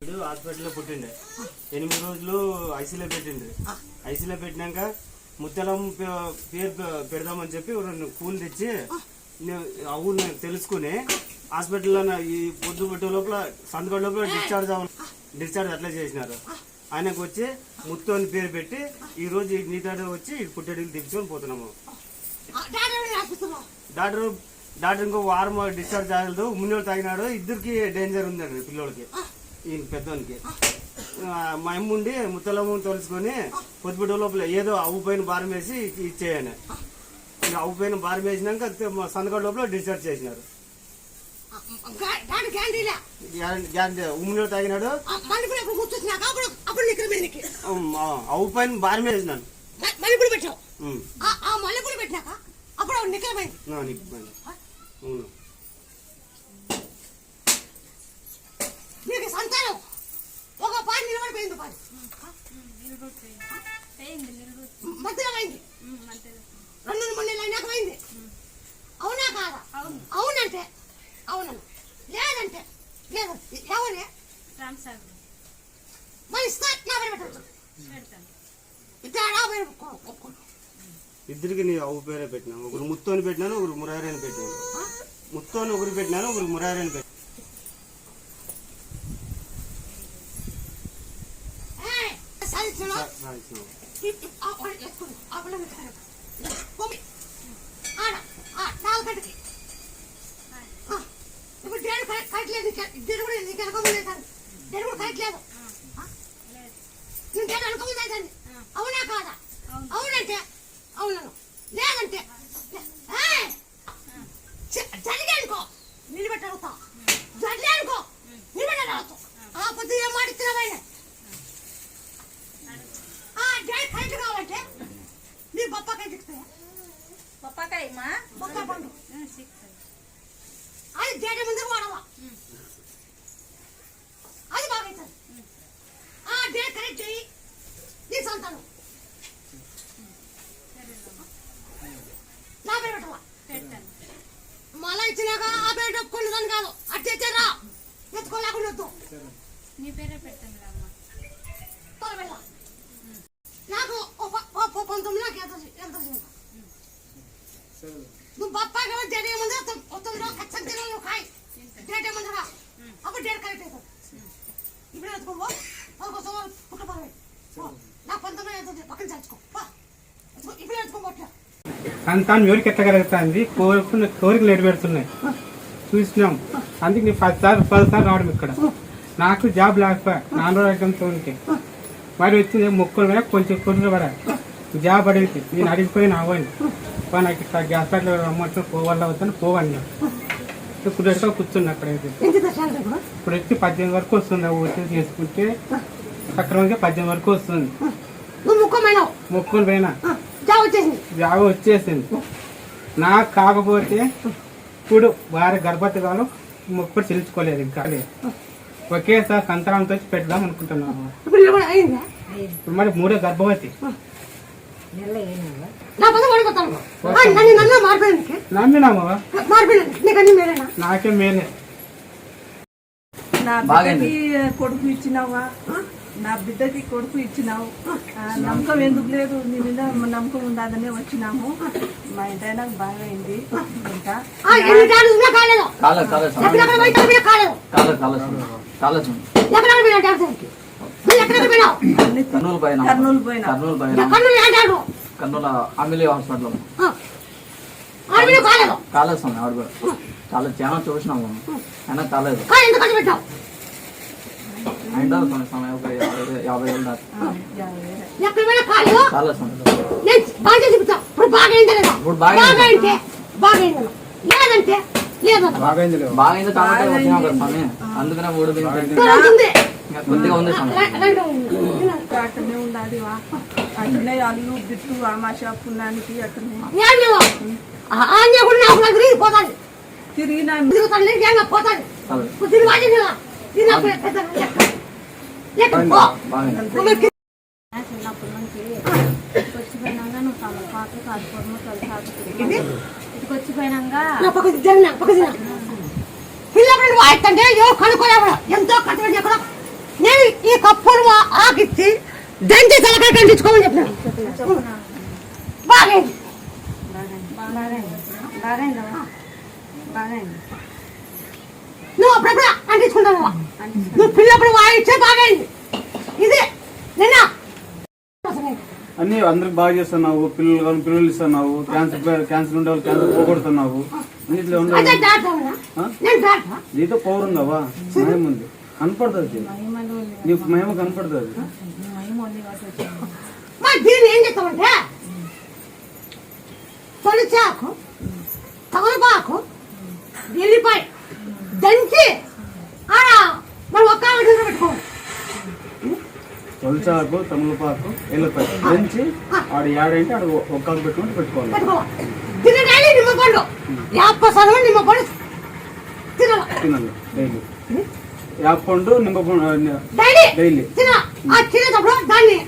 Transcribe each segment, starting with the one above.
ఇప్పుడు హాస్పిటల్లో పుట్టిండే. ఎనిమిది రోజులు ఐసీలో పెట్టిండు. ఐసీలో పెట్టినాక ముత్తలం పేరు పెడదామని చెప్పి రెండు పూలు తెచ్చి ఆ. ఊరు తెలుసుకుని హాస్పిటల్లో ఈ పొద్దు పెట్టే లోపల సంతకం లోపల డిశ్చార్జ్ అవ్వ డిశ్చార్జ్ అట్లా చేసినారు. ఆయనకు వచ్చి ముత్తు అని పేరు పెట్టి ఈ రోజు నీతాడు వచ్చి పుట్టడికి తెచ్చుకొని పోతున్నాము. డాక్టర్ డాక్టర్ ఇంకో వారం డిశ్చార్జ్ అవ్వలేదు. మున్నోడు తాగినాడు. ఇద్దరికి డేంజర్ ఉందండి పిల్లోడికి. ఈయన పెద్దోనికి. మా అమ్మ ఉండి ముత్తలమ్మ తోలుచుకొని పొద్దుపడి లోపల ఏదో అవ్వు పైన భారం వేసి ఇచ్చేయని. అవ్వు పైన భారం వేసినాక మా సందకాడ లోపల డిశ్చార్జ్ చేసినారు. గ్యారెంటీ- ఉమ్మునీళ్ళు తాగినాడు. అవ్వు పైన భారం వేసినాను. మల్లెపూడి పెట్టావు? మల్లెపూడి పెట్టినాక? అప్పుడు నిక్కర మీద నా నీకు పైన. అవును నీకు సంతానం ఒక పాడి నిలబడిపోయింది పాడి మధ్యలో పోయింది రెండు మూడు నెలలు అయినాక పోయింది అవునా కాదా? అవునంటే లేదంటే లేదు. ఎవరే మరి ఇస్తా పెట్టచ్చు. ఇద్దరికి నీ అవ్వు పేరే పెట్టినాను ఒకరు ముత్తు అని పెట్టినాను ఒకరు మురారి అని పెట్టినాను. ముత్తు అని ఒకరు పెట్టినాను ఒకరు మురారి అని పెట్టినాను ఏయ్, సాధించను. సాధించినావు. ఇ- ఆ వాళ్ళు ఎత్తుకుని, ఆ పిల్లని ఎత్తుకుని. పొమ్మి. ఆడ, ఆ, నాలుగు గంటకి. ఆ, ఇప్పుడు డేడు కరెక్ట్ కరెక్ట్ లేదు నీకు. డేడు కూడా నీకు వెనక ముందే కాదు. డేడు కూడా కరెక్ట్ లేదు. ఆ? నీకు డేడు వెనక ముందే కాదు. అవునా కాదా అవునంటే అవునను లేదంటే జరిగే అనుకో నిలబెట్టి అడుగుతా జరిగే అనుకో నిలబెట్టి అడుగుతా ఆ పొద్దు ఏం మాడిస్తున్నావైనా ఆ డే కరెక్ట్ కావాలంటే నీ బొప్పకాయ తిక్కుతాయా పప్పాకాయమ్మా బొక్క పండు. అది డేట ముందు వాడవా? అది బాగైతుంది ఆ డే కరెక్ట్ చెయ్యి. నీ సంతానం. నా పేరు పెట్టవా? మళ్ళా ఇచ్చినాక ఆ పేరు దాన్ని కాదు. అట్టే రా ఎత్తుకోలేకుండా వద్దు. నీ పేరే పెట్టండి అమ్మ త్వర వెళ్ళ నాకు ఓ ప- ఓ ప- పంతొమ్మిది నాకు ఎంత ఎంత చిన్న నువ్వు బొప్పాయి కాబట్టి డేట్ ఏముంది తొమ్మిది రోజు ఖచ్చితంగా తినాలి నువ్వు కాయ డేట్ ఏముంది రా అప్పుడు డేట్ కరెక్ట్ అవుతుంది ఇప్పుడు ఎత్తుకోబో పదకొండు సంవత్సరాలు పుట్ట పర్వాలేదు నా పంతొమ్మిది ఎంత పక్కన చచ్చుకో ఇప్పుడు ఎత్తుకోబోట్లే సంతానం ఎవరికి ఎట్టగలుగుతుంది కోరుకున్న కోరికలు నెరవేరుతున్నాయి. చూసినాం. అందుకే నేను పది సార్లు పది సార్లు రావడం ఇక్కడ. నాకు జాబ్ లేకపోయా? అనారోగ్యంతో ఉంటే మరి వచ్చింది మొక్కలు మీద కొంచెం కొడుకులు పడా జాబ్ అడిగితే నేను అడిగిపోయిన అవ్వండి నాకు ఇట్లా హాస్పిటల్ రమ్మంటే పోవాల అవుతాను పోవండి ఇప్పుడు ఎక్కడో కూర్చున్నా అక్కడైతే. ఇప్పుడు? వచ్చి పద్దెనిమిది వరకు వస్తుంది ఊరికి చేసుకుంటే సక్రమంగా పద్దెనిమిది వరకు వస్తుంది. మొక్కులు పోయినా. వచ్చేసింది. వచ్చేసింది. నాకు కాకపోతే ఇప్పుడు వారి గర్భవతి కాలం మొక్కుడు చెల్లించుకోలేదు ఇంకా. ఒకేసారి సంతానంతో వచ్చి పెడదాం అనుకుంటున్నాము. ఇప్పుడు మరి మూడో గర్భవతి. నమ్మినాము? నీకు అన్ని మేరేనా నాకే మేలే. నా బిడ్డకి కొడుకు ఇచ్చినావా? నా బిడ్డకి కొడుకు ఇచ్చినావు. నమ్మకం ఎందుకు లేదు? నీ మీద నమ్మకం ఉండాలనే వచ్చినాము. మా ఇంటైనా బాగా అయింది. ఇంకా. ఎక్కడెక్కడ పోయినా. కర్నూలు పైన కర్నూలు పోయినా. కర్నూలు కర్నూలు అమిలి హాస్పిటల్ కాలేదు. స్వామి ఆవిడ కూడా చాలా చాలా చూసినాము. అయినా కాలేదు. అయిందా స్వామి స్వామి ఒక యాభై నేను బాగా చెప్తా ఇప్పుడు బాగా అయిందా లేదా ఇప్పుడు బాగా బాగా బాగా అయిందా లేదంటే కాబట్టి వచ్చినాం కదా స్వామి అందుకనే మూడు ఉంది కొద్దిగా ఉంది ఉండాలి అల్లు బిట్టు ఆమాష పుణ్యానికి అట్టనే ఏం కూడా నాకు నాకు తిరిగి పోతాను తిరుగుతాను పోతాను తిరిగి చిన్నప్పటి నుంచి ఇటుకు వచ్చిపోయినాక నువ్వు తమ పాత కాదుకోవడము తొలి ఇటుకు వచ్చిపోయినాక నా పక్క జరిగిన? పక్క జరిగిన పిల్లప్పుడు నువ్వు ఆయత్తంటే ఎవరు. కనుక్కోలేవు ఎంతో కష్టపడి ఎక్కడ ఈ కప్పులు ఆకిచ్చి దంచి తలకాయ కంటించుకోమని చెప్పినాను. బాగైంది. బాగైందమ్మా బాగైంది నువ్వు అప్పుడప్పుడు? అంటించుకుంటావు నువ్వు పిల్లప్పుడు వాయిచ్చే బాగైంది. ఇది నిన్న. అన్ని అందరికి బాగా చేస్తున్నావు. పిల్లలు కానీ పిల్లలు ఇస్తున్నావు. క్యాన్సర్ క్యాన్సర్ ఉండే వాళ్ళు క్యాన్సర్ పోగొడుతున్నావు. అన్నిట్లో ఉండవు నీతో పవర్ ఉందావా మయం ఉంది. కనపడుతుంది నీకు మహిమ కనపడుతుంది. దీన్ని ఏం చెప్తామంటే తొలిచాకు తమలపాకు ఎల్లిపాయ దంచి తొలిచాకు తమలపాకు ఎల్లిపాయ దంచి ఆడ ఏడంటే ఆడ ఒక్కలు పెట్టుకుంటే పెట్టుకోవాలి. నిమ్మపండు తినాలి తినాలి డైలీ. యాపండు నిమ్మపండు డైలీ. డైలీ. తిన. ఆ తినేటప్పుడు దాన్ని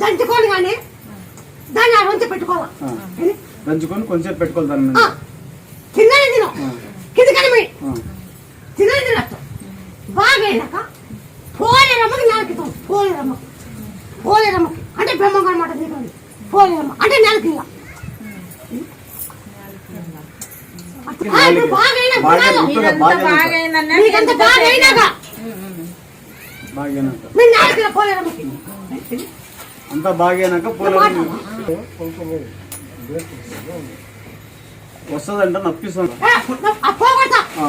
దంచుకొని కానీ దాన్ని ఆ వంచి పెట్టుకోవాలి. దంచుకొని కొంచెం పెట్టుకోవాలి దాని మీద. ఆ, తిన్నది తిను. కింది కలిమి ఆ. తిన్నది తినట్టు బాగా అయినాక పోలే రమ్మకి నెలకితాం పోలే రమ్మకి పోలే రమ్మకి అంటే బెమ్మగా అనమాట నీకు పోలే రమ్మ అంటే నెలకి రమ్మకి అంతా బాగా అయినాక పోలేదు వస్తుందంట ఆ,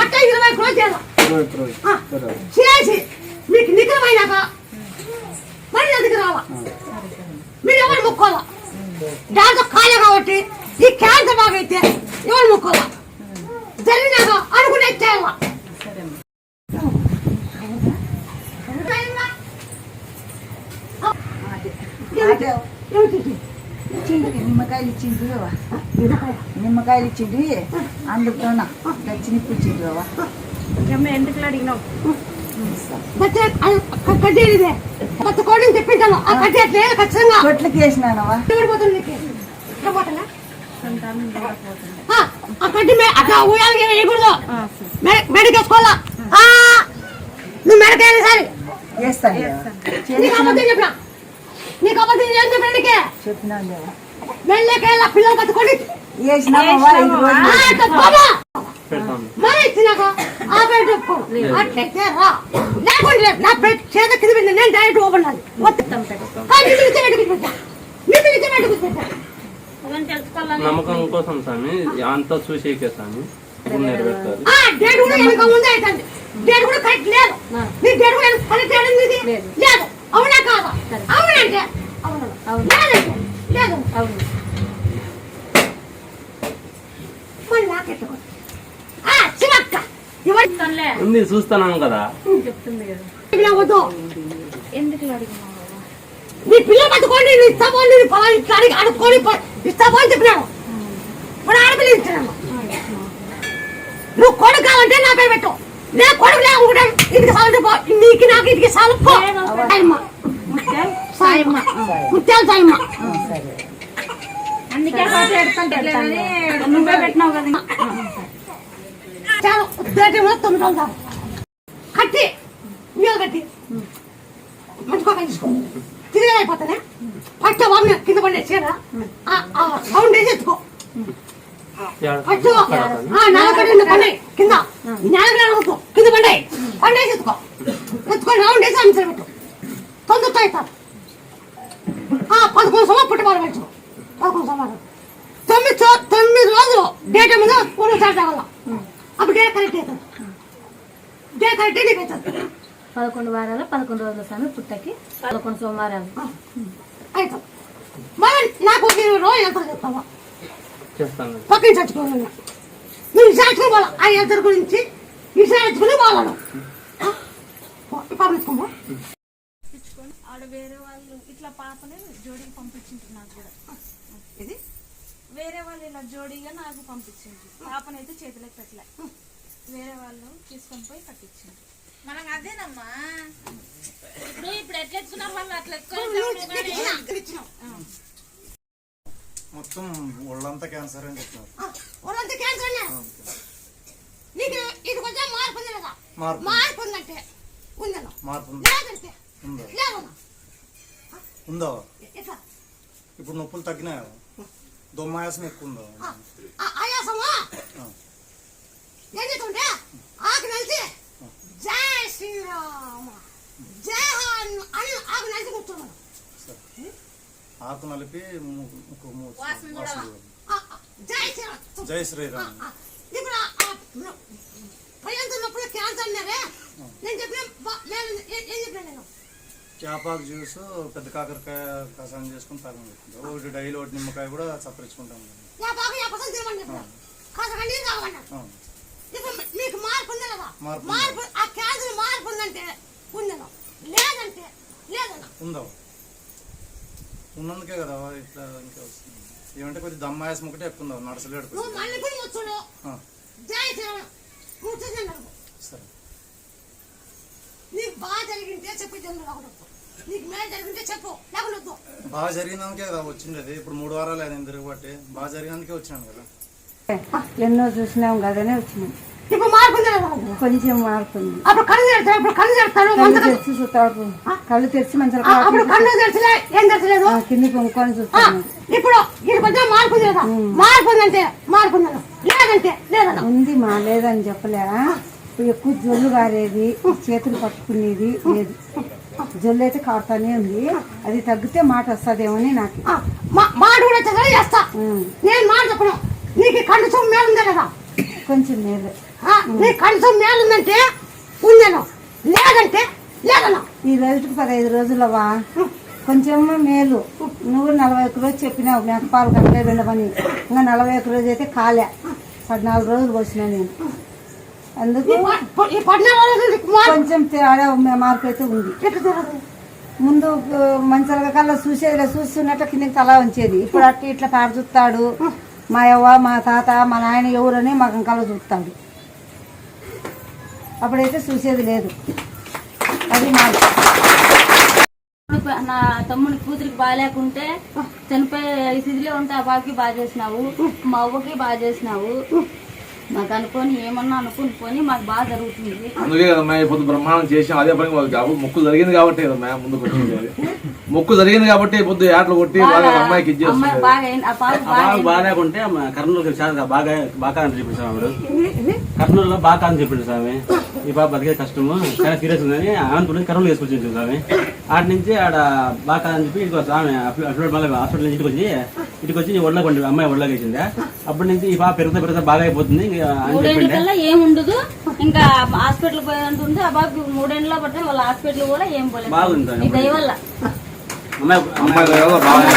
అట్లా ఇరవై రోజు చేయాలి? ఇరవై ఒక్క రోజు. సరే చేసి మీకు నిగ్రహమైనాక మళ్ళీ దగ్గర రావా మీరు ఎవరు ముక్కోవాలా? దాంతో కాలే కాబట్టి ఈ క్యాన్సర్ బాగైతే ఎవరు ముక్కోవాలా? జరిగినాక అనుకునే చేయాలా నిమ్మకాయలు ఇచ్చింది నిమ్మకాయలు ఇచ్చింది అందులోన దచ్చినిప్పు ఎందుకు అడిగినావు కొట్లకి వేసినానవా పడిపోతుంది నీకు ఎట్లా పోతుందా? ఆ, ఆ కడ్డీ మే- అట్లా ఊయాలకి వేయకూడదు. మెడ- మెడకి వేసుకోవాలా? ఆ, నువ్వు మెడకేయాలి సరే వేస్తాను. నీకు అబద్ధం చెప్పినా. నీకు అబద్ధం ఏం చెప్పినా నీకే? చెప్పినాను లేవా మెల్లకేళ్ళ పిల్లలు మరి ఇచ్చినాక ఆ అట్లయితే రా లేకుండా లేదు. నా పేరు చేత కింద పెట్టిన నేను డైరెక్ట్ ఓపెన్ అది నమ్మకం కోసం స్వామి అంతా చూసేకే స్వామి నెరవేరుతారు డేట్ కూడా వెనక ముందే అవుతుంది డేట్ కూడా కరెక్ట్ లేదు నీ డేట్ కూడా కరెక్ట్ లేదు అవునా కాదా అవునంటే అవును అవును మళ్ళీ ఎవరి తనలే ఉంది చూస్తున్నాం కదా. చెప్తుంది కదా. వద్దు ఎందుకు అడిగినావు? నీ పిల్ల పట్టుకోండి నీ ఇస్తామో నీ పొలం ఇట్లా అడిగి అడుక్కొని ఇస్తామో అని చెప్పినాను ఇప్పుడు ఆడపిల్ల ఇచ్చినాను నువ్వు కొడుకు కావాలంటే నా పేరు పెట్టు. నేను కొడుకు లేకుంటే ఇంటికి సాగు నీకు నాకు ఇంటికి సాగు పో. సాయమ్మ. సాయమ్మ ముత్యాలు సాయమ్మ. అందుకే నువ్వే పెట్టినావు కదా. చాలా ఉద్దేశం మీద తొమ్మిది వందలు కట్టి కట్టి. మంచి పక్కన తీసుకో. తిరిగి అయిపోతానే. పట్ట వామి కింద పడే చీర సౌండ్ వేసి ఎత్తుకో. పట్టు నలకడి పండే కింద. నేలకడ కింద పండే. పండేసి ఎత్తుకో. ఎత్తుకొని రౌండ్ వేసి అంచనా పెట్టు. తొందరతో అవుతారు పదకొండు సంవత్సరం పుట్టబారు పెట్టు పదకొండు సంవత్సరం తొమ్మిది తొమ్మిది రోజులు డేట్ మీద మూడు సార్లు తగల అప్పుడు డేట్ కరెక్ట్ అవుతుంది డేట్ కరెక్ట్ నీకు అవుతుంది పదకొండు వారాలు పదకొండు రోజుల స్వామి పుట్టకి పదకొండు సోమవారాలు. అవుతుంది మరి నాకు ఒక ఇరవై రోజులు ఎంత చెప్తావా? చేస్తాను. పక్కన చచ్చిపోవాలి నువ్వు విశాఖకు పోవాలి? ఆ ఎంత గురించి విశాఖకుని పోవాలను పంపించుకోమా ఆడ వేరే ఇట్లా పాపని జోడీకి పంపించిండ్రు నాకు కూడా. ఇది? వేరే వాళ్ళు ఇలా జోడీగా నాకు పంపించిండ్రు. పాపనైతే చేతిలోకి పెట్టలే. వేరే వాళ్ళు తీసుకొని పోయి కట్టించిండ్రు. మనకు అదేనమ్మా? ఇప్పుడు ఇప్పుడు ఎట్లా ఎత్తుకున్నారు వాళ్ళు అట్లా మొత్తం ఒళ్ళంతా క్యాన్సర్ అని చెప్తున్నారు క్యాన్సర్ నీకు ఇది కొంచెం మార్పు ఉంది లేదా మార్పు. ఉందంటే. ఉందను మార్పు ఉందా? లేదంటే? ఉందా? లేదన్నా? ఉందా? ఇప్పుడు నొప్పులు తగ్గినాయా? దొమ్మాయాసం ఎక్కువ ఉందా? ఆయాసమా. ఎందుకంటే ఆకు నలిసి జై శ్రీరామ. జై హను అని ఆకు నలిసి కూర్చోమను. ఆకు నలిపి ము- ముక్కు మూసి వాసన కూడా. వాసన కూడా. ఆ, ఆ, జై శ్రీరామ్. జై శ్రీరామ్ ఆ, ఇప్పుడు ఆ- ఆ న- పయ్యంతో నొప్పులు క్యాన్సర్ అన్నారే నేను చెప్పిన బా- నేను ఏ- ఏం చెప్పిన నేను చేపాకు జ్యూస్ పెద్ద కాకరకాయ కషాయం చేసుకుని చెప్పింది ఒకటి డైలీ ఒకటి నిమ్మకాయ కూడా చప్పరించుకుంటాం. ఆ. ఇప్పుడు మీకు మార్పు ఉంది కదా మార్పు ఉంది. మార్పు ఆ క్యాన్సర్ మార్పు ఉందంటే ఉందను లేదంటే లేదన్నా ఉందా? ఉన్నందుకే కదా ఇట్లా ఇంకా వస్తుంది. ఏమంటే కొద్ది దమ్మాయాసం ఒకటి ఎక్కువ ఉందా? నడసలేడు సరే. నీకు బాగా జరిగింటే చెప్పి జన్మ రాకూడదు బాగా జరిగినందుకే కదా వచ్చిండేది. ఇప్పుడు మూడు వారాలు అయింది తిరుగుబట్టి బాగా జరిగినందుకే వచ్చినాను కదా. ఎన్నో చూసినాం కదనే వచ్చినాం. ఇప్పుడు మార్పు. కొంచెం మారుతుంది అప్పుడు కళ్ళు ఇప్పుడు కళ్ళు తెరిచి చూస్తాడు కళ్ళు తెరిచి అప్పుడు కళ్ళు తెరచలే ఏం తెరచలేదు? కింది చూస్తాను. ఇప్పుడు ఇది కొంచెం మార్పు ఉంది కదా. మార్పు ఉందంటే మార్పు ఉంది? లేదంటే లేదన్నా? ఉంది మా లేదని చెప్పలే ఎక్కువ జొల్లు కారేది చేతులు పట్టుకునేది లేదు. జొల్లు అయితే కాడుతానే ఉంది. అది తగ్గితే మాట వస్తుందేమని నాకు. మాట కూడా చదివే చేస్తా. నేను మాట చెప్పను. నీకు కళ్ళు చూపు మేలు ఉందా లేదా కొంచెం మేలు. నీ కళ్ళు మేలు ఉందంటే ఉందేను లేదంటే లేదన్నా ఈ రోజుకి పదహైదు రోజులవా? కొంచెం మేలు. నువ్వు నలభై ఒక్క రోజు చెప్పినావు నాకు పాలు కట్టలే వెళ్ళమని. ఇంకా నలభై ఒక్క రోజు అయితే కాలే. పద్నాలుగు రోజులు వచ్చినా నేను. అందుకు కొంచెం తేడా మార్పు అయితే ఉంది? ముందు మంచిగా కల్లా చూసేది చూస్తున్నట్టు కిందకి తల ఉంచేది. ఇప్పుడు అట్లా ఇట్లా పాడు చూస్తాడు. మా యవ్వ మా తాత మా నాయన ఎవరని మగం కళ్ళ చూస్తాడు. అప్పుడైతే చూసేది లేదు. అది మార్పు. నా తమ్ముడి కూతురికి బాగాలేకుంటే చనిపోయే స్థితిలో ఉంటే ఆ బాకి బాగా చేసినావు. మా అవ్వకి బాగా చేసినావు. మాకు అనుకొని ఏమన్నా అనుకుని పోని మాకు బాగా జరుగుతుంది. అందుకే కదమ్మా ఇప్పుడు బ్రహ్మాండం చేసాం అదే పని మొక్కు జరిగింది కాబట్టి కదమ్మా ముందుకు వచ్చింది. మొక్కు జరిగింది కాబట్టి పొద్దు ఆటలు కొట్టి బాగా అమ్మాయికి బాగా. ఆ పాప బాగా బాగా అని చెప్పింది స్వామి కర్నూలులో బాగా అని చెప్పిండు స్వామి. ఈ పాప బతికే కష్టము. చాలా సీరియస్ ఉందని అనంతపురం నుంచి కర్నూలు వేసుకొచ్చింది స్వామి. ఆడ నుంచి ఆడ బాగా అని చెప్పి స్వామి అప్పుడు మళ్ళీ హాస్పిటల్ నుంచి ఇంటికి వచ్చి ఇంటికి వచ్చి ఒళ్ళ కొండి అమ్మాయి ఒళ్ళకి వేసింది అప్పటి నుంచి ఈ పాప పెరుగుతా పెరుగుతా బాగా అయిపోతుంది ఇంకా అని మూడేళ్ళ చెప్పిండే కల్లా ఏం ఉండదు. ఇంకా హాస్పిటల్ పోయింటుంది ఆ బాబు మూడేళ్ళలో పట్టే వాళ్ళ హాస్పిటల్ కూడా ఏం పోలేదు. బాగుంది స్వామి. ఈ దయ వల్ల అమ్మాయి అమ్మాయి దగ్గర బాగా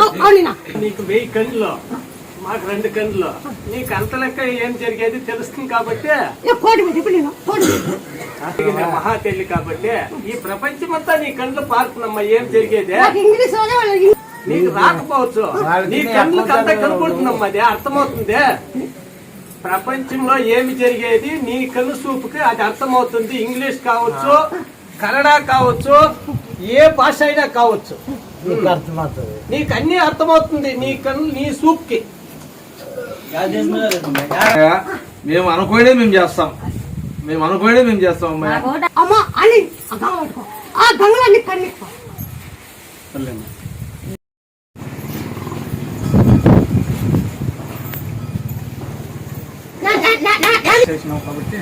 అవు- అవునా? నీకు వెయ్యి కళ్ళు. మాకు రెండు కళ్ళు. నీకు అంత లెక్క ఏం జరిగేది తెలుస్తుంది కాబట్టి. మహా తల్లి కాబట్టి ఈ ప్రపంచమంతా నీ కళ్ళు పారుతున్నమ్మా ఏం జరిగేది? నాకు రాకపోవచ్చు. నీ కళ్ళకి అంతా కనపడుతుందమ్మా అది అర్థమవుతుంది. ప్రపంచంలో ఏమి జరిగేది? నీ కళ్ళు చూపుకి అది అర్థమవుతుంది. ఇంగ్లీష్ కావచ్చు కన్నడ కావచ్చు ఏ భాష అయినా కావచ్చు. నీకు అన్ని అర్థమవుతుంది నీ కళ్ళు నీ సూప్కి మేము అనుకోడే మేము చేస్తాం. మేము అనుకోడే మేము చేస్తాం ఒకటి అమ్మ అని ఆ గంగ పట్టుకో. ఆ గంగలో నీ కన్నీకు నా- నా- నా- నా- నా- చేసినాం కాబట్టి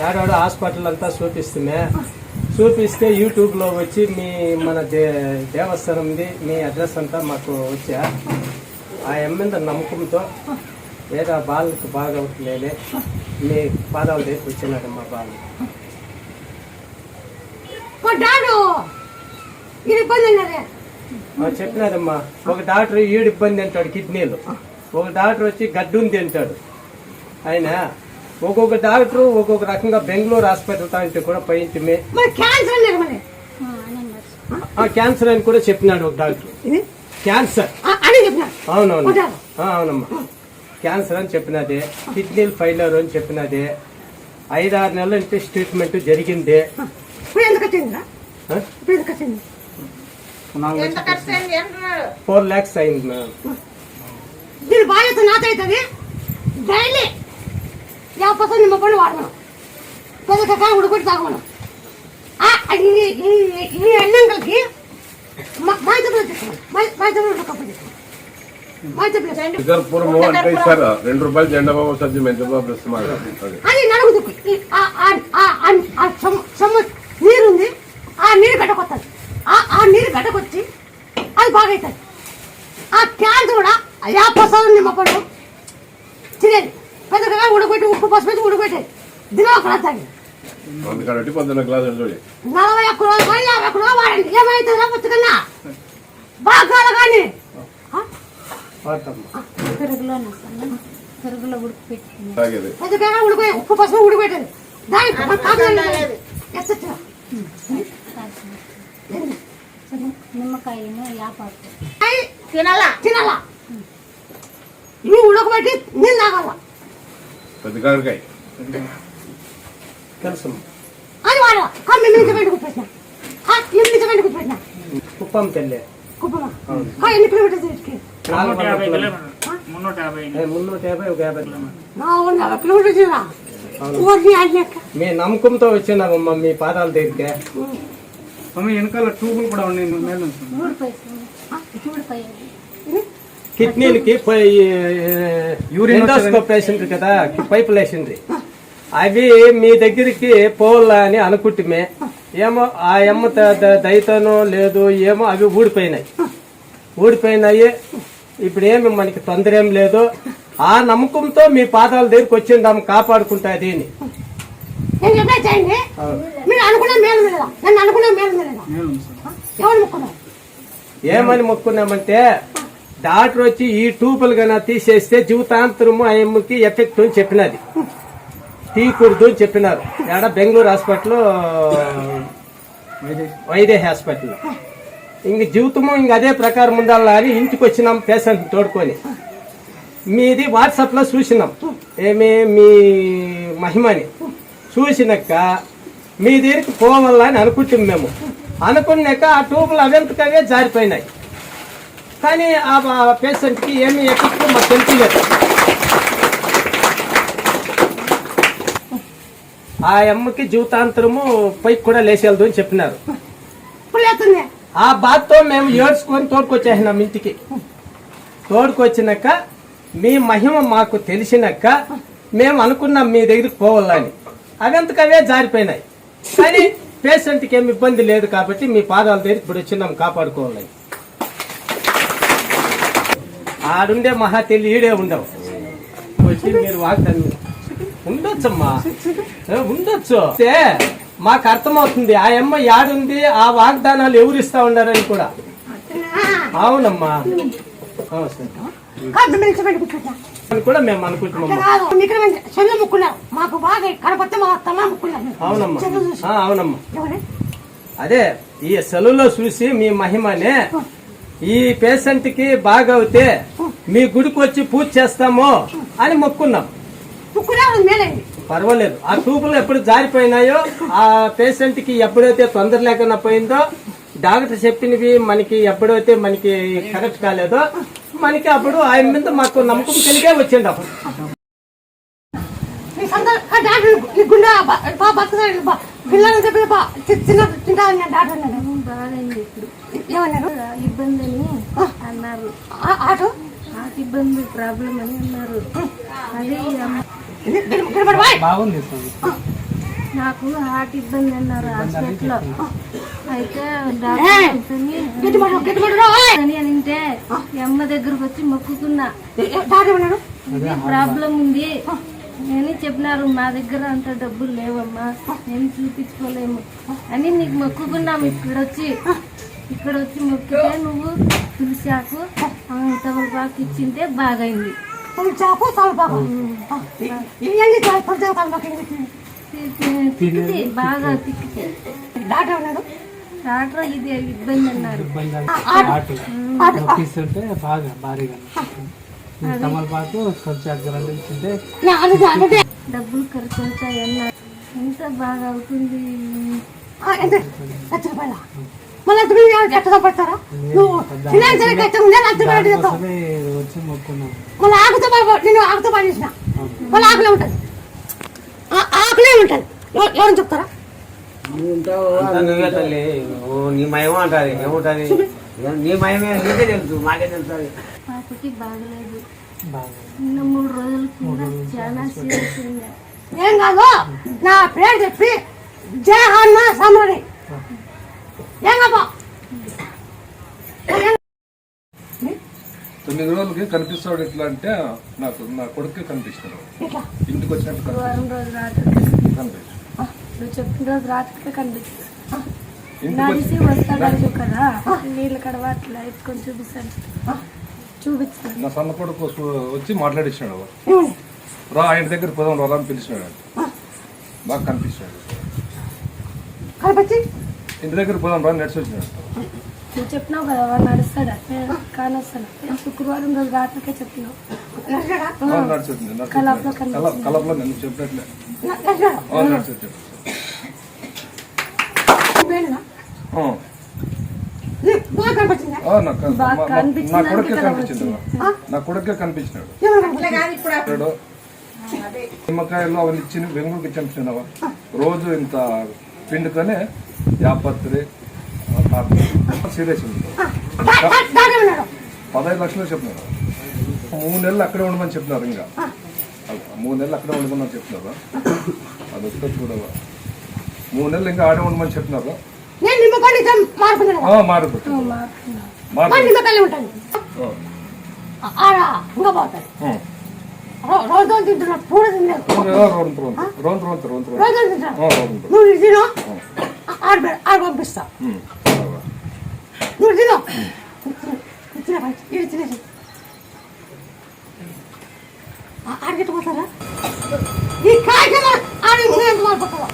ఏడాడు హాస్పిటల్ అంతా చూపిస్తున్నా. చూపిస్తే యూట్యూబ్లో వచ్చి మీ మన దే దేవస్థానంది మీ అడ్రస్ అంతా మాకు వచ్చా. ఆ ఎమ్మెంత నమ్మకంతో ఏదో ఆ బాలకు బాగా అవుతుందేలే మీ పాదాలు దగ్గరికి వచ్చినాడు మా బాలు. ఆ చెప్పినారమ్మా. ఒక డాక్టర్ ఈడు ఇబ్బంది అంటాడు కిడ్నీలు. ఒక డాక్టర్ వచ్చి గడ్డు ఉంది అంటాడు. ఆయన ఒక్కొక్క డాక్టర్ ఒక్కొక్క రకంగా బెంగళూరు హాస్పిటల్ తాంటే కూడా పోయింటిమే. క్యాన్సర్ అని కూడా చెప్పినాడు ఒక డాక్టర్. ఇది? క్యాన్సర్. అవునవును. అవునమ్మా. క్యాన్సర్ అని చెప్పినదే కిడ్నీలు ఫెయిల్యూర్ అని చెప్పినదే ఐదారు నెలల నుంచి ట్రీట్మెంట్ జరిగింది. ఫోర్ ల్యాక్స్ అయింది మేడం దీని బాధ్యత నాతో అవుతుంది. డైలీ యాపసం నిమ్మపండు వాడమను. పెద్ద కక్కాయ ఉడకొట్టి తాగమను. ఆ, ఈ ఈ- ఈ ఎన్నంగలకి మైతపులు తెచ్చుకోండి అంటే సార్ రెండు రూపాయలు జెండా బాబు సజ్జి బాబు అది. ఈ- ఆ- నీరు ఉంది ఆ నీరు గడ్డకొస్తుంది ఆ ఆ నీరు గడ్డకొచ్చి అది బాగా అవుతుంది ఆ క్యాన్స్ కూడా యాపసం నిమ్మపండు తినేది. పెద్దగా ఉడకబెట్టి ఉప్పు పసుపు వేసి ఉడకబెట్టేది. దిన ఒక తాగి నలభై ఒక్క రోజు యాభై ఒక్క రోజు వాడండి. ఏమైతుందా పుచ్చుకన్నా బాగా కానీ. పెరుగులో ఉడిపోయి ఉప్పు పసుపు ఎత్తచ్చు నిమ్మకాయను యాపాకు. తినాలా? తినాలా? ఇవి ఉడకబెట్టి నీళ్ళు తాగాల? పెద్ద కాకరకాయ. అది వాడ కమ్మి నుంచి పెట్టి కూర్చోబెట్టిన ఎన్ని నుంచి పెట్టి కూర్చోబెట్టిన కుప్పం తెల్లే. కుప్పమా ఎన్ని కిలోమీటర్స్ ఇటుకి? మున్నూట యాభై యాభై మీ నమ్మకంతో వచ్చినామమ్మా మీ పాదాల దగ్గరికి. వెనకాల ట్యూబులు కూడా ఉన్నాయి మేలు కిడ్నీలకి యూరిన్ పేషెంట్ కదా పైపులు వేసిండ్రి. అవి మీ దగ్గరికి పోవాలా అని అనుకుంటుమే ఏమో ఆ ఎమ్మ దయతోనో లేదు ఏమో అవి ఊడిపోయినాయి. ఊడిపోయినాయి. ఇప్పుడు ఏమి మనకి తొందర ఏం లేదు ఆ నమ్మకంతో మీ పాదాల దగ్గరికి వచ్చిందాము కాపాడుకుంటాది అని. స్వామి. ఎవరు ముక్కున్నారు ఏమని మొక్కున్నామంటే డాక్టర్ వచ్చి ఈ ట్యూబులు గన తీసేస్తే జీవితాంతరము ఆ ఎమ్మకి ఎఫెక్ట్ అని చెప్పినది. తీయకూడదు అని చెప్పినారు. ఆడ బెంగళూరు హాస్పిటల్ వైదే హాస్పిటల్ ఇంక జీవితము ఇంక అదే ప్రకారం ఉండాలా అని ఇంటికి వచ్చినాం పేషెంట్ తోడుకొని. మీది వాట్సాప్లో చూసినాం. ఏమి? మీ మహిమని. చూసినాక మీ దగ్గరికి పోవాలా అని అనుకుంటాం మేము. అనుకున్నాక ఆ ట్యూబ్లు అవెంతకవే జారిపోయినాయి. కానీ ఆ పేషెంట్కి ఏమి ఎక్కడికి మాకు తెలియలేదు. ఆ అమ్మకి జీవితాంతరము పైకి కూడా లేచేయదు అని చెప్పినారు. ఆ బాధతో మేము ఏడ్చుకొని తోడుకొచ్చేసినాం ఇంటికి. తోడుకొచ్చినాక మీ మహిమ మాకు తెలిసినాక మేము అనుకున్నాం మీ దగ్గరికి పోవాలని. అవెంతకవే జారిపోయినాయి. కానీ పేషెంట్కి ఏమి ఇబ్బంది లేదు కాబట్టి మీ పాదాల దగ్గరికి ఇప్పుడు వచ్చినాం కాపాడుకోవాలని. ఆడుండే మహా తెలి ఈడే ఉండవు. వచ్చి మీరు వాగ్దానం ఉండొచ్చమ్మా. ఉండొచ్చు. మాకు అర్థమవుతుంది. ఆ అమ్మ యాడుంది ఆ వాగ్దానాలు ఎవరు ఇస్తా ఉండారని కూడా. అవునమ్మా. కూడా మేము అనుకుంటున్నాం మాకు బాగా అవునమ్మా. అవునమ్మా. అదే ఈ సెలవులో చూసి మీ మహిమనే ఈ పేషెంట్కి బాగవుతే మీ గుడికి వచ్చి పూజ చేస్తాము అని మొక్కున్నాం. పర్వాలేదు. ఆ ట్యూబులు ఎప్పుడు జారిపోయినాయో ఆ పేషెంట్కి ఎప్పుడైతే తొందర లేకుండా పోయిందో డాక్టర్ చెప్పినవి మనకి ఎప్పుడైతే మనకి కరెక్ట్ కాలేదో మనకి అప్పుడు ఆయన మీద మాకు నమ్మకం కలిగే వచ్చింది అప్పుడు. పిల్లలు చెప్పి చిన్న తింటా అన్నాడు డాక్టర్ అన్నాడు. బాగైంది ఇప్పుడు. ఏమన్నారు? ఇబ్బంది అని అన్నారు. ఆ- ఆటో? ఇబ్బంది ప్రాబ్లం అని అన్నారు అదే బాగుంది నాకు హార్ట్ ఇబ్బంది అన్నారు హాస్పిటల్లో. అయితే డాక్టర్. అని అంటే అమ్మ దగ్గరకు వచ్చి మొక్కుకున్నా ప్రాబ్లం ఉంది? అని చెప్పినారు మా దగ్గర అంత డబ్బులు లేవమ్మా మేము చూపించుకోలేము. అని నీకు మొక్కుకున్నాము ఇక్కడ వచ్చి ఇక్కడ వచ్చి మొక్కితే నువ్వు తులసాకు తమలపాకు ఇచ్చింటే బాగైంది. చాకు తలపాకు ఇవన్నీ తలపాకు తలపాకు తిక్కితే బాగా తిక్కితే డాక్టర్ అన్నాడు డాక్టర్ ఇది ఇబ్బంది అన్నారు తీసుకుంటే బాగా భారీగా తమలపాకు కొంచెం ఇచ్చింటే డబ్బులు ఖర్చు అవుతాయి అన్నారు ఎంత బాగా అవుతుంది మళ్ళీ అతను ఎట్ట సంపడతారా నువ్వు ఫినాన్షియల్ కష్టం ఉందా? వచ్చి మొక్కున్నాం మళ్ళీ ఆకుతో నేను ఆకుతో పడేసిన మళ్ళీ ఆకులో ఉంటుంది. ఉంటాను ఎవ- ఎవరని చెప్తారా? అంతా నీ మయం అంటారు ఏముంటది? నీ మయమే నీకే తెలుసు మాకే తెలుసు అది. పాపకి బాగలేదు. నిన్న మూడు రోజుల కింద చాలా సీరియస్ ఉంది. ఏం కాదు నా పేరు చెప్పి జయ హనుమ సమరణి. ఏం తొమ్మిది రోజులకి కనిపిస్తాడు ఎట్లా అంటే నాకు నా కొడుకే కనిపిస్తున్నాడు ఇంటికి వచ్చినట్టు కనిపిస్తాడు. నువ్వు చెప్పిన రోజు రాత్రికే కనిపించింది ఇంటికి వచ్చి నడిచి వస్తాడు కదా. నీళ్ళ ఎత్తుకొని చూపిస్తాను నా సన్న కొడుకు వచ్చి మాట్లాడించినాడు రా ఆయన దగ్గర పోదాం రా అని పిలిచినాడు బాగా కనిపించాడు కనిపించి ఇంటి దగ్గర పోదాం రా నడిచి వచ్చినాడు నువ్వు చెప్పినావు కదా వాడు నడుస్తాడా కానీ వస్తాను శుక్రవారం రోజు రాత్రికే చెప్పినావు. నడిచి వచ్చింది కలపలో కలపలో నేను చెప్పినట్లే. నడిచి వచ్చాడు నా. కొడుకే కనిపించింది నా కొడుకే కనిపించినాడు. నిమ్మకాయలు అవన్నీ ఇచ్చి బెంగళూరుకి చంపినావా రోజు ఇంత పిండుకొని యాపత్రి సీరియస్ పదహైదు లక్షలు చెప్పినారు. మూడు నెలలు అక్కడే ఉండమని చెప్పినారు ఇంకా. మూడు నెలలు అక్కడే ఉండమని చెప్తున్నారు అది వస్తే చూడవా? మూడు నెలలు ఇంకా ఆడే ఉండమని చెప్పినారు. నేను నిమ్మకాయలు ఇచ్చాను మార్పున్నాను ఆ, మారిపోతుంది మరి మారి నిమ్మకాయలు ఉంటాను ఆడ ఇంకా పోతాడు రో- రోజు రోజు తింటున్నాడు పూడ తిన్నాడు రోంత రోంత రోంత రోంత రోంత రోజు రోజు తింటాడు రోంత నువ్వు ఇది తిను ఆడ పె- ఆడ పంపిస్తా నువ్వు తిను ఇచ్చిన ఇది తినేసి ఆడికి పోతారా ఈ కాయ ఆడ ఇంకా ఎంత మారిపోతావా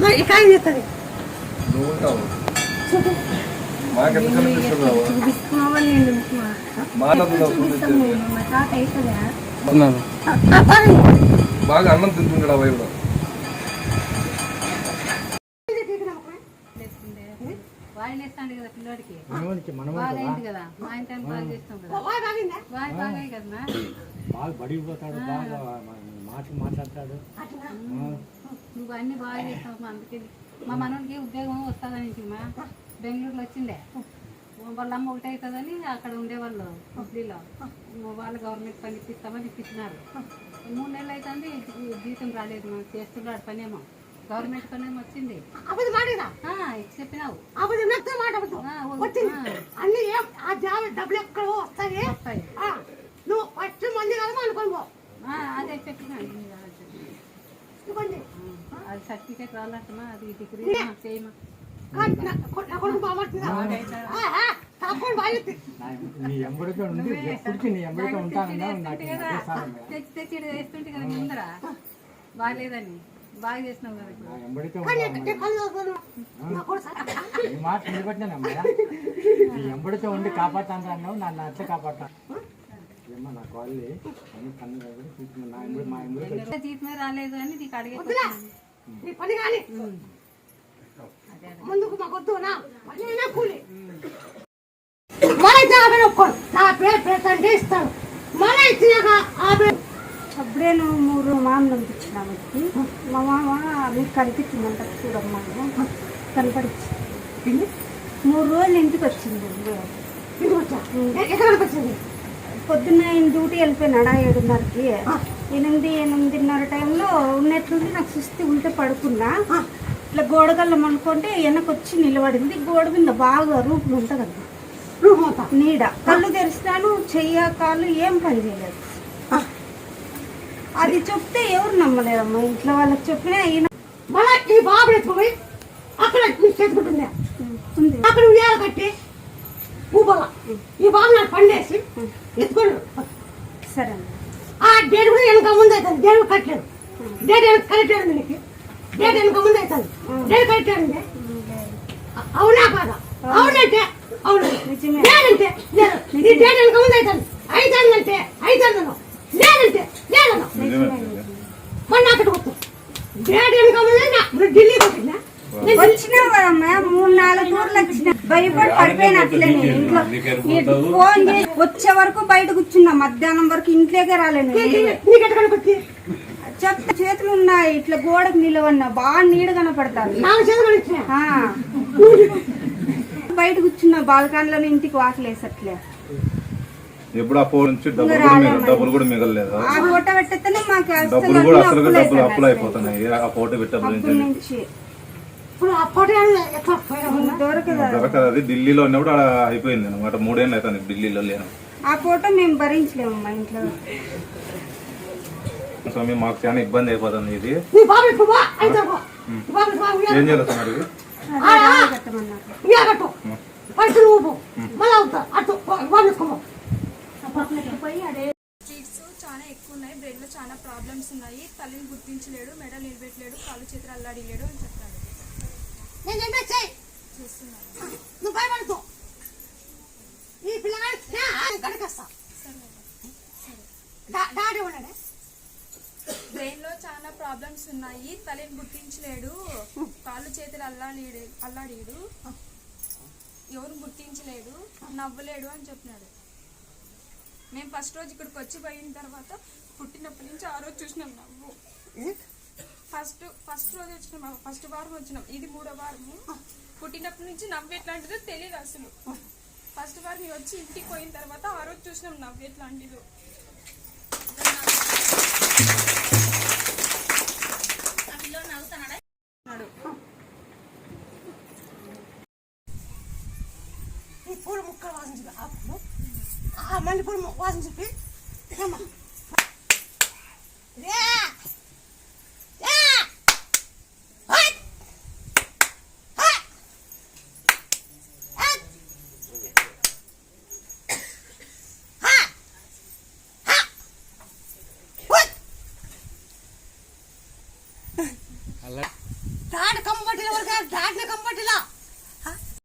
మరి ఈ కాయ చేస్తుంది నువ్వు ఉంటావు మాకెంత కనిపిస్తున్నావు చూపిస్తున్నావని నేను మాట్లాడుతున్నావు చూపిస్తాను నేను మా తాత అవుతుందా బాగా అన్నం తింటుంటాడు ఆ వైపు వేస్తాండి కదా? మా ఆయన టైం బాగా చేస్తాం కదా? బాగా బాగా బాగా అయ్యి కదా బాగా బడిపోతాడు బాగా మాటలు మాట్లాడతాడు. నువ్వు అన్ని బాగా చేస్తావు మా అందుకే. మా మనోడికి ఉద్యోగం వస్తుందని మా బెంగళూరులో వచ్చిండే. వాళ్ళ అమ్మ ఒకటి అవుతుందని అక్కడ ఉండేవాళ్ళు హుబ్లీలో. వాళ్ళు గవర్నమెంట్ పని ఇప్పిస్తామని ఇప్పించినారు. మూడు నెలలు అవుతుంది జీతం రాలేదు మనం చేస్తున్నాడు పనేమో. గవర్నమెంట్ పనేమో వచ్చింది ఆ, చెప్పినావు మాట ఆ, ఓ- వచ్చింది ఆ. అన్ని ఏం ఆ జాబ్ డబ్బులు ఎక్కడ వస్తాయి నువ్వు ఫస్ట్ మంది కదా అనుకోని పో ఆ, అదే చెప్పినా అది సర్టిఫికేట్ రాలంటమా అది డిగ్రీ చేయమా నా ఎప్పటికీ నీ ఉంటానన్నా నాకు తెచ్చి తెచ్చి ఈడ వేస్తుంటే కదా ముందర బాగాలేదని బాగా చేసినావు ఎంబడితో మాట నిలబెట్టినానమ్మా నీ ఉండి కాపాడుతాను అన్నావు నన్ను అట్లే కాపాడుతా. ఏమ్మా నా కాళ్ళు అని కన్ను కాబట్టి చూస్తున్నాను. నా ఎంబడి మా ఎంబడి ఎంత జీతమే రాలేదు అని నీకు అడిగే నీ పని కానీ. ముందుకు నా కూలి. పేరు ఒప్పుకోను నా పేరు పెట్టండి ఇస్తాను మళ్ళీ ఇచ్చినాక అప్పుడే నువ్వు మూడు మామూలు పంపించినామకి మా మామ మీకు కనిపించిందంట చూడమ్మా. కనపడింది. మూడు రోజులు ఇంటికి వచ్చింది. ఇంటికి వచ్చా వచ్చింది పొద్దున్న ఆయన డ్యూటీ వెళ్ళిపోయినాడా? ఏడున్నరకి. ఎనిమిది ఎనిమిదిన్నర టైంలో ఉన్నట్లుండి నాకు సుస్థి ఉంటే పడుకున్నా. ఇట్లా గోడగల్లం అనుకుంటే వెనక్కి వచ్చి నిలబడింది. గోడ మీద బాగా రూపులు ఉంటుంది కదా. నీడ. కళ్ళు తెరిచినాను చెయ్య కాళ్ళు ఏం పని చేయలేదు. అది చెప్తే ఎవరు నమ్మలేదమ్మా ఇంట్లో వాళ్ళకి చెప్పినా ఈయన మళ్ళీ ఈ బాబు ఎత్తుకుపోయి అక్కడ ఉంది? అక్కడ ఉయ్యాల కట్టి ఊపల ఈ బాబు నాకు పండేసి ఎత్తుకోడు సరే. ఆ డేట్ కూడా వెనక ముందు అవుతుంది. డేట్ కట్టలేదు డేట్ వెనక కరెక్ట్ ఉంది నీకు. డేట్ వెనక ముందు అవుతుంది. డేట్ కరెక్ట్ ఉంది అవునా కాదా? అవునంటే? అవును. లేదంటే? లేదు. ఈ డేట్ వెనక ముందు అవుతుంది. ఐదంటే ఐదన్నాను లేదంటే? మొన్న అక్కడ ఢిల్లీ మూడు నాలుగు ఊర్లు వచ్చిన. భయపడి పడిపోయిన అట్లే నేను ఇంట్లో. ఈ ఫోన్ చేసి వచ్చే వరకు బయట కూర్చున్నా. మధ్యాహ్నం వరకు ఇంట్లోకే రాలేను చెత్త చేతులు ఉన్నాయి. ఇట్లా గోడకు నిలవన్నా. బాగా నీడ కనపడతారు. బయట కూర్చున్న. బాల్కాన్లో ఇంటికి వాకలేసట్లే. ఎప్పుడు ఆ ఫోన్ నుంచి డబ్బులు కూడా మిగల డబ్బులు కూడా మిగలలేదు? ఆ ఫోటో పెట్టేస్తేనే మాకు డబ్బులు కూడా అసలు డబ్బులు అప్పులు అయిపోతున్నాయి ఆ ఫోటో నుంచి. పోయినా దొరకదు? అది ఢిల్లీలో ఉన్నప్పుడు అయిపోయింది అనమాట మూడేళ్ళు అవుతుంది ఢిల్లీలో లేను ఆ ఫోటో మేము భరించలేము మా ఇంట్లో. స్వామి మాకు చాలా ఇబ్బంది అయిపోతుంది ఇది. ఏం చేయాలి స్వామి కట్టమన్నారు. స్ట్రీట్స్ చాలా ఎక్కువ ఉన్నాయి బ్రెయిన్లో చాలా ప్రాబ్లమ్స్ ఉన్నాయి. తల్లిని గుర్తించలేడు మెడ నిలబెట్టలేడు కాళ్ళు చేతులు అల్లాడిలేడు అని చెప్తాడు బ్రెయిన్లో చాలా ప్రాబ్లమ్స్ ఉన్నాయి. తల్లిని గుర్తించలేడు కాళ్ళు చేతులు అల్లాడీడు అల్లాడీడు ఎవరు గుర్తించలేడు నవ్వలేడు అని చెప్పినాడు. మేము ఫస్ట్ రోజు ఇక్కడికి వచ్చి పోయిన తర్వాత పుట్టినప్పటి నుంచి ఆ రోజు చూసినాం నవ్వు ఫస్ట్ ఫస్ట్ రోజు వచ్చినాం ఫస్ట్ వారం వచ్చినాం. ఇది మూడో వారము. పుట్టినప్పటి నుంచి నవ్వు ఎట్లాంటిదో తెలియదు అసలు. ఫస్ట్ వారం వచ్చి ఇంటికి పోయిన తర్వాత ఆ రోజు చూసినాం నవ్వు ఎట్లాంటిదో ఈ పూల ముక్కలు వాసన చెప్పి అప్పుడు ఆ మళ్ళీ పూల ము- వాసన చెప్పి ఏమ్మా? రే! రే!